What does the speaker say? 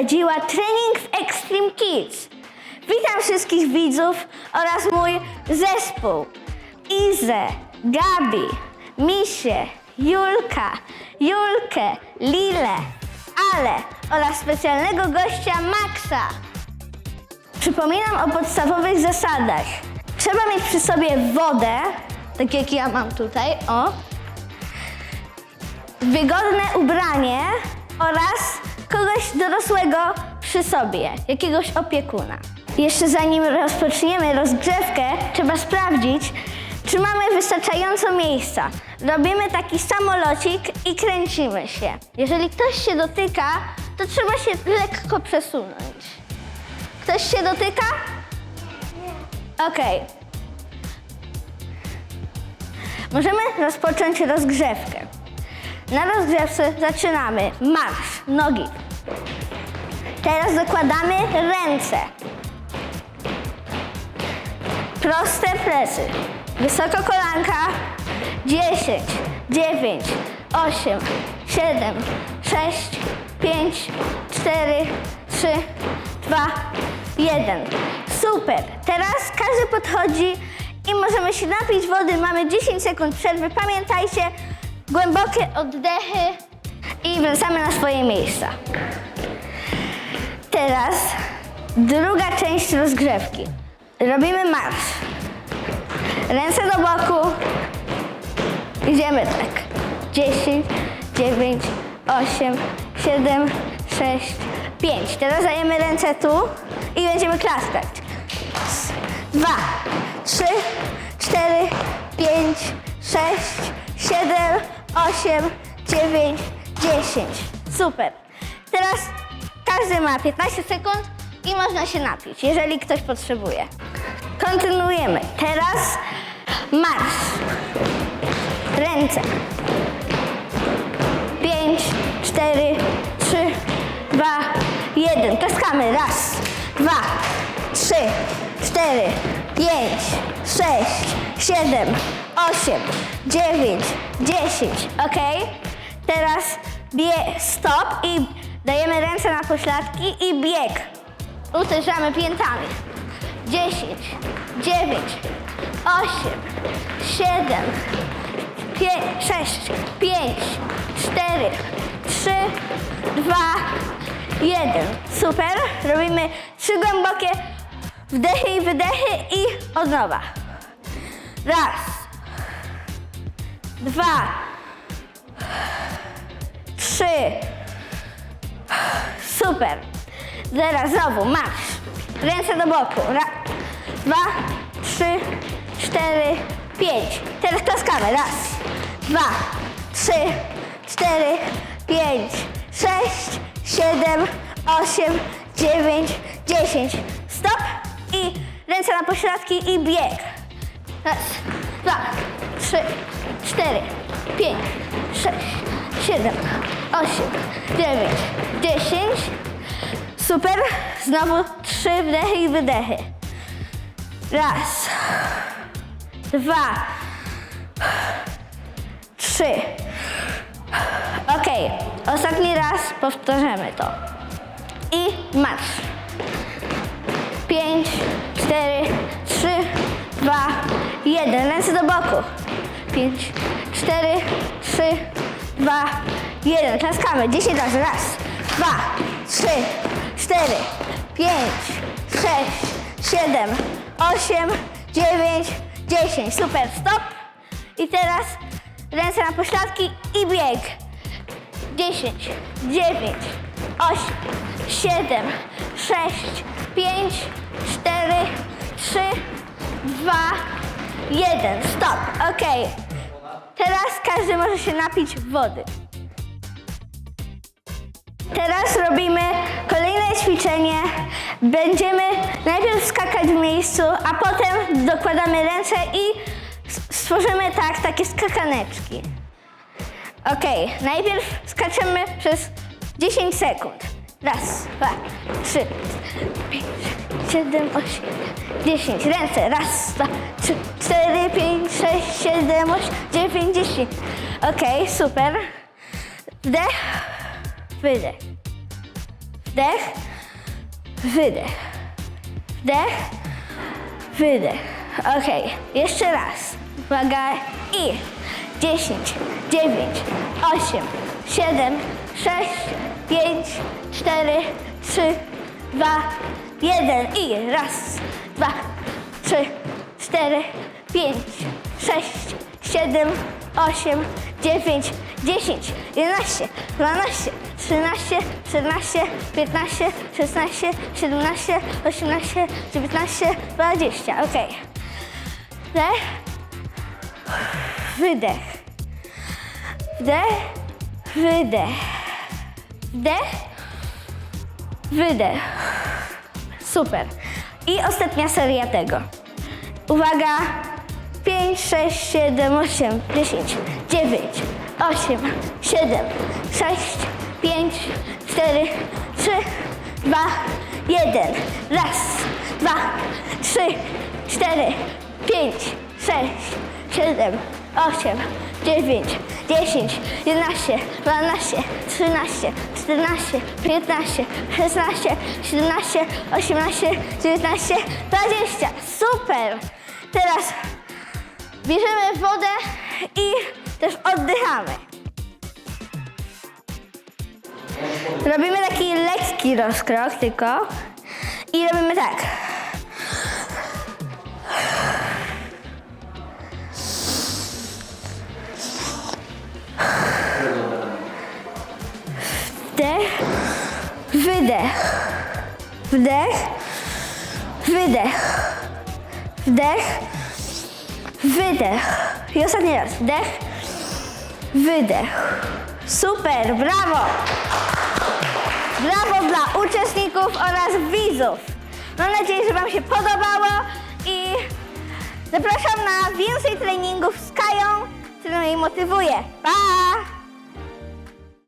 przeprowadziła trening w Extreme Kids. Witam wszystkich widzów oraz mój zespół. Izę, Gabi, Misię, Julka, Julkę, Lilę, Ale oraz specjalnego gościa Maxa. Przypominam o podstawowych zasadach. Trzeba mieć przy sobie wodę, tak jak ja mam tutaj, o. Wygodne ubranie oraz kogoś dorosłego przy sobie, jakiegoś opiekuna. Jeszcze zanim rozpoczniemy rozgrzewkę, trzeba sprawdzić, czy mamy wystarczająco miejsca. Robimy taki samolocik i kręcimy się. Jeżeli ktoś się dotyka, to trzeba się lekko przesunąć. Ktoś się dotyka? Nie. Okej. Możemy rozpocząć rozgrzewkę. Na rozgrzewce zaczynamy. Marsz, nogi. Teraz zakładamy ręce. Proste plecy. Wysoko kolanka. 10, 9, 8, 7, 6, 5, 4, 3, 2, 1. Super. Teraz każdy podchodzi i możemy się napić wody. Mamy 10 sekund przerwy. Pamiętajcie, głębokie oddechy i wracamy na swoje miejsca. Teraz druga część rozgrzewki. Robimy marsz. Ręce do boku. Idziemy tak. 10, 9, 8, 7, 6, 5. Teraz dajemy ręce tu i będziemy klaskać. Dwa, trzy, cztery, pięć, sześć, siedem, osiem, dziewięć, dziesięć. Super. Teraz każdy ma 15 sekund i można się napić, jeżeli ktoś potrzebuje. Kontynuujemy. Teraz marsz. Ręce. 5, 4, 3, 2, 1. Klaskamy. Raz, dwa, trzy, cztery, pięć, sześć, siedem, osiem, dziewięć, dziesięć. Ok? Teraz bie stop i dajemy ręce na pośladki i bieg. Uderzamy piętami. 10, 9, 8, 7, 5, 6, 5, 4, 3, 2, 1. Super. Robimy trzy głębokie wdechy i wydechy i od nowa. Raz, dwa, trzy. Super. Teraz znowu marsz. Ręce do boku. Raz, dwa, trzy, cztery, pięć. Teraz klaskamy. Raz, dwa, trzy, cztery, pięć, sześć, siedem, osiem, dziewięć, dziesięć. Stop i ręce na pośladki i bieg. Raz, dwa, trzy, cztery, pięć, sześć, siedem, osiem, dziewięć, dziesięć. Super. Znowu trzy wdechy i wydechy. Raz, dwa, trzy. Ok, ostatni raz powtarzamy to. I marsz. Pięć, cztery, trzy, dwa, jeden. Ręce do boku. Pięć, cztery, trzy, dwa, jeden. Klaskamy. Dziesięć razy. Raz, dwa, trzy, cztery, pięć, sześć, siedem, osiem, dziewięć, dziesięć. Super. Stop. I teraz ręce na pośladki i bieg. 10, 9, 8, 7, 6, 5, 4, 3, 2, 1. Stop. Ok. Teraz każdy może się napić wody. Teraz robimy kolejne ćwiczenie. Będziemy najpierw skakać w miejscu, a potem dokładamy ręce i stworzymy tak, takie skakaneczki. Okej, najpierw skaczemy przez 10 sekund. Raz, dwa, trzy, pięć, siedem, osiem, dziesięć. Ręce. Raz, dwa, trzy, cztery, pięć, sześć, siedem, osiem, dziewięć, dziesięć. Okej, super. Wdech, wydech. Wdech, wydech. Wdech, wydech. Ok, jeszcze raz. Uwaga i 10, 9, 8, 7, 6, 5, 4, 3, 2, 1 i raz, dwa, trzy, cztery, pięć, sześć, siedem, osiem, dziewięć, dziesięć, jedenaście, dwanaście, trzynaście, czternaście, piętnaście, szesnaście, siedemnaście, osiemnaście, dziewiętnaście, dwadzieścia. Ok. Wdech, wydech. Wdech, wydech. Wdech, wydech. Super. I ostatnia seria tego. Uwaga. 5, 6, 7, 8, 10, 9, 8, 7, 6, 5, 4, 3, 2, 1. Raz, dwa, trzy, cztery, pięć, sześć, siedem, osiem, dziewięć, dziesięć, jedenaście, dwanaście, trzynaście, czternaście, piętnaście, szesnaście, siedemnaście, osiemnaście, dziewiętnaście, dwadzieścia. Super! Teraz bierzemy wodę i też oddychamy. Robimy taki lekki rozkrok tylko i robimy tak. Wydech, wdech, wydech, wdech, wydech. I ostatni raz. Wdech, wydech. Super, brawo! Brawo dla uczestników oraz widzów. Mam nadzieję, że Wam się podobało i zapraszam na więcej treningów z Kają, który mnie motywuje. Pa!